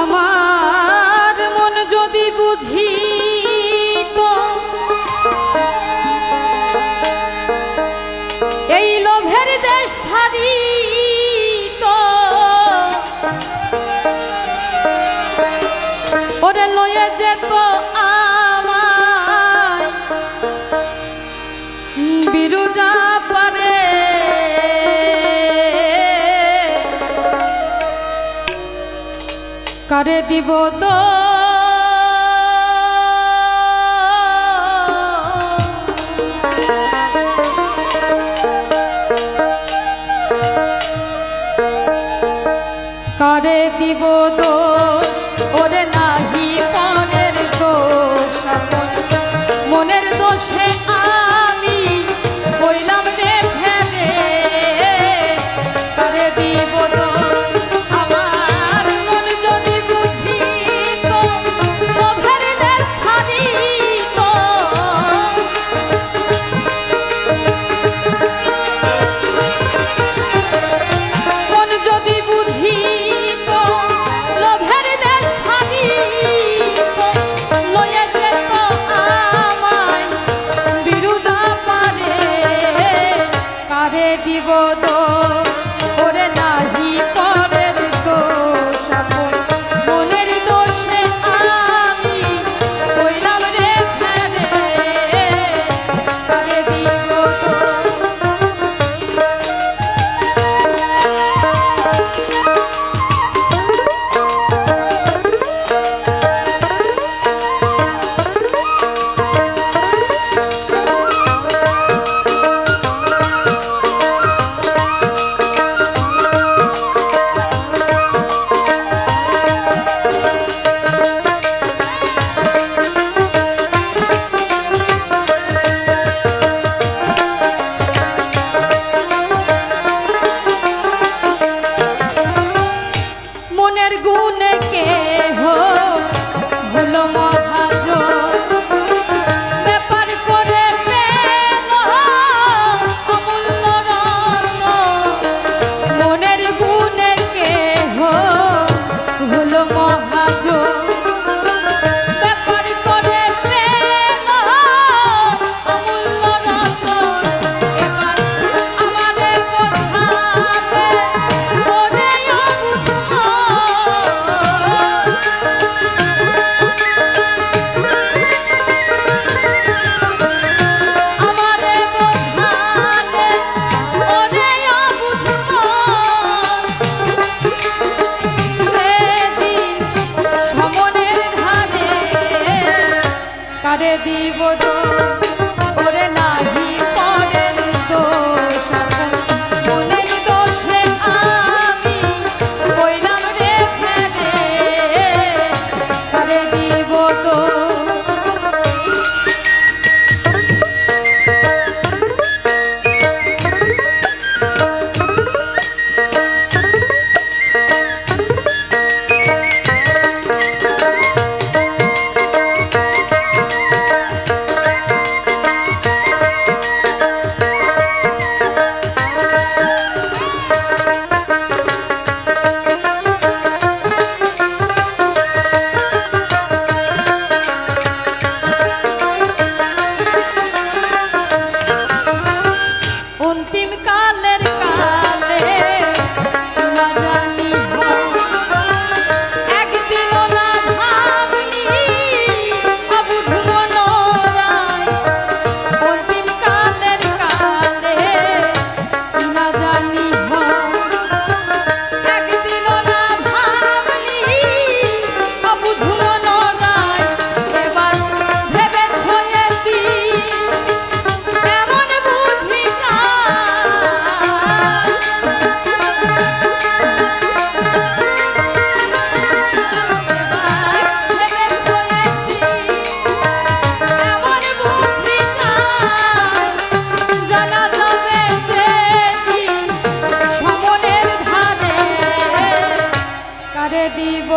আমার মন যদি বুঝি ওরে লয়ে যেত আমায়। কারে দিব তো কারে দিব তো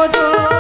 মধু